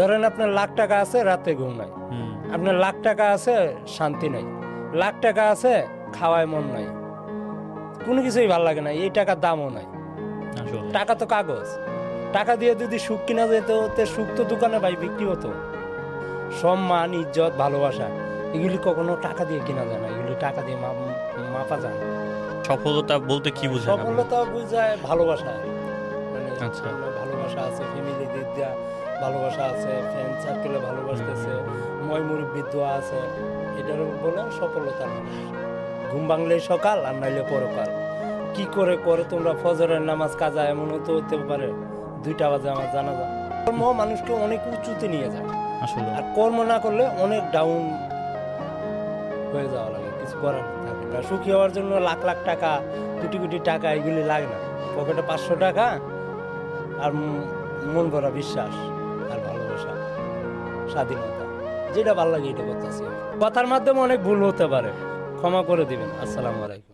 ধরেন আপনার লাখ টাকা আছে রাতে ঘুম নাই। আপনার লাখ টাকা আছে শান্তি নাই। লাখ টাকা আছে খাওয়ায় মন নাই। কোনো কিছুই ভালো লাগে না এই টাকার দামও নাই। টাকা তো কাগজ। টাকা দিয়ে যদি সুখ কিনা যেত তে সুখ তো দোকানে ভাই বিক্রি হতো। সম্মান ইজ্জত ভালোবাসা এগুলি কখনো টাকা দিয়ে কিনা যায় না এগুলি টাকা দিয়ে মাপা যায়। সফলতা বলতে কি আপনি? সফলতা বুঝায় ভালোবাসা। মানে আচ্ছা। ভালোবাসা আছে ফ্যামিলি দিয়া। ভালোবাসা আছে ফ্রেন্ড সার্কেলে ভালোবাসতেছে ময় মুরব্বী দোয়া আছে এটার বলে সফলতা ঘুম ভাঙলেই সকাল আর নাইলে পরকাল। কি করে করে তোমরা ফজরের নামাজ কাজা এমন তো হতে পারে? দুইটা বাজে আমার জানা যায় কর্ম মানুষকে অনেক উঁচুতে নিয়ে যায়। আসলে। আর কর্ম না করলে অনেক ডাউন হয়ে যাওয়া লাগে কিছু করার থাকে না। সুখী হওয়ার জন্য লাখ লাখ টাকা কোটি কোটি টাকা এগুলি লাগে না। পকেটে পাঁচশো টাকা আর মন ভরা বিশ্বাস। স্বাধীনতা, যেটা ভালো লাগে এটা করতেছি কথার মাধ্যমে অনেক ভুল হতে পারে। ক্ষমা করে দিবেন। আসসালামু আলাইকুম।